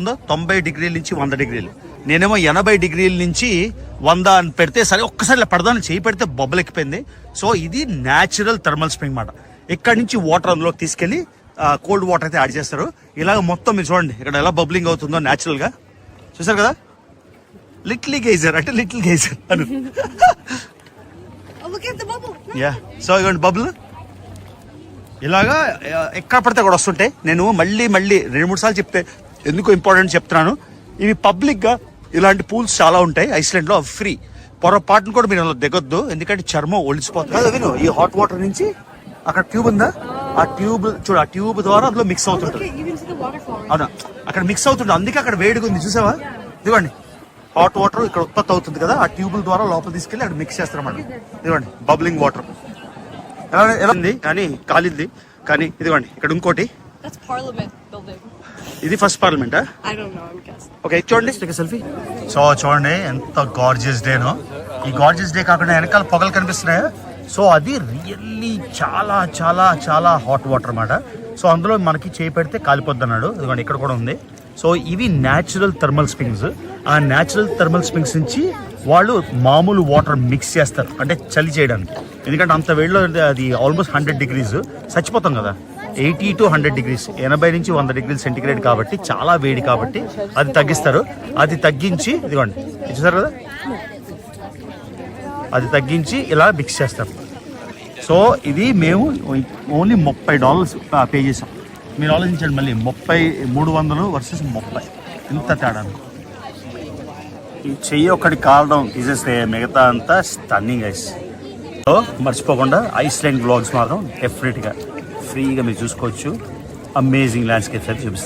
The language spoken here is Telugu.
ఉందో తొంభై డిగ్రీల నుంచి వంద డిగ్రీలు. నేనేమో ఎనభై డిగ్రీల నుంచి వంద అని పెడితే సరే ఒక్కసారి ఇలా పెడదామని చేయి పెడితే బొబ్బలు ఎక్కిపోయింది. సో ఇది న్యాచురల్ థర్మల్ స్ప్రింగ్ మాట. ఇక్కడి నుంచి వాటర్ అందులోకి తీసుకెళ్ళి కోల్డ్ వాటర్ అయితే యాడ్ చేస్తారు. ఇలాగ మొత్తం మీరు చూడండి ఇక్కడ ఎలా బబ్లింగ్ అవుతుందో న్యాచురల్గా. చూసారు కదా? లిటిల్ గేజర్ అంటే లిటిల్ గేజర్ అను. యా సో ఇవ్వండి బబుల్ ఇలాగా ఎక్కడ పడితే అక్కడ వస్తుంటాయి. నేను మళ్ళీ మళ్ళీ రెండు మూడు సార్లు చెప్తే ఎందుకు ఇంపార్టెంట్ చెప్తున్నాను. ఇవి పబ్లిక్గా ఇలాంటి పూల్స్ చాలా ఉంటాయి. ఐస్లాండ్లో ఫ్రీ. పొరపాటును కూడా మీరు అందులో దిగొద్దు. ఎందుకంటే చర్మం ఒలిసిపోతుంది విను ఈ హాట్ వాటర్ నుంచి అక్కడ ట్యూబ్ ఉందా? ఆ ట్యూబ్ చూడు ఆ ట్యూబ్ ద్వారా అందులో మిక్స్ అవుతుంటుంది. అవునా? అక్కడ మిక్స్ అవుతుంది అందుకే అక్కడ వేడిగా ఉంది. చూసావా? ఇదిగోండి. హాట్ వాటర్ ఇక్కడ ఉత్పత్తి అవుతుంది కదా. ఆ ట్యూబుల ద్వారా లోపల తీసుకెళ్ళి అక్కడ మిక్స్ చేస్తారన్నమాట ఇదిగోండి. బబ్లింగ్ వాటర్ ఎలా ఎలా ఉంది? కానీ కాలింది. కానీ ఇదిగోండి. ఇక్కడ ఇంకోటి. ఇది ఫస్ట్ పార్లమెంటా I don't know. I'm guessing. Okay చూడండి సెల్ఫీ సో చూడండి ఎంత గార్జియస్ డేనో ఈ గార్జియస్ డే కాకుండా వెనకాల పొగలు కనిపిస్తున్నాయా? సో అది రియల్లీ చాలా చాలా చాలా హాట్ వాటర్ అన్నమాట. సో అందులో మనకి చేయి పెడితే కాలిపోద్ది అన్నాడు ఇదిగోండి ఇక్కడ కూడా ఉంది. సో ఇవి న్యాచురల్ థర్మల్ స్ప్రింగ్స్ ఆ న్యాచురల్ థర్మల్ స్ప్రింగ్స్ నుంచి వాళ్ళు మామూలు వాటర్ మిక్స్ చేస్తారు. అంటే చలి చేయడానికి. ఎందుకంటే అంత వేడిలో అది ఆల్మోస్ట్ హండ్రెడ్ డిగ్రీస్ చచ్చిపోతాం కదా. ఎయిటీ టు హండ్రెడ్ డిగ్రీస్ ఎనభై నుంచి వంద డిగ్రీలు సెంటిగ్రేడ్ కాబట్టి చాలా వేడి కాబట్టి అది తగ్గిస్తారు. అది తగ్గించి ఇదిగోండి ఇది కదా? అది తగ్గించి ఇలా మిక్స్ చేస్తారు. సో ఇది మేము ఓన్లీ ముప్పై డాలర్స్ పే చేసాం మీరు ఆలోచించండి మళ్ళీ ముప్పై మూడు వందలు వర్సెస్ ముప్పై. ఇంత తేడా ఈ చెయ్యి ఒకటి కాలడం తీసేస్తే మిగతా అంతా స్టన్నింగ్ ఐస్ సో మర్చిపోకుండా ఐస్లాండ్ బ్లాగ్స్ మాత్రం డెఫినెట్గా ఫ్రీగా మీరు చూసుకోవచ్చు. అమేజింగ్ ల్యాండ్స్కేప్స్ అయితే చూపిస్తాం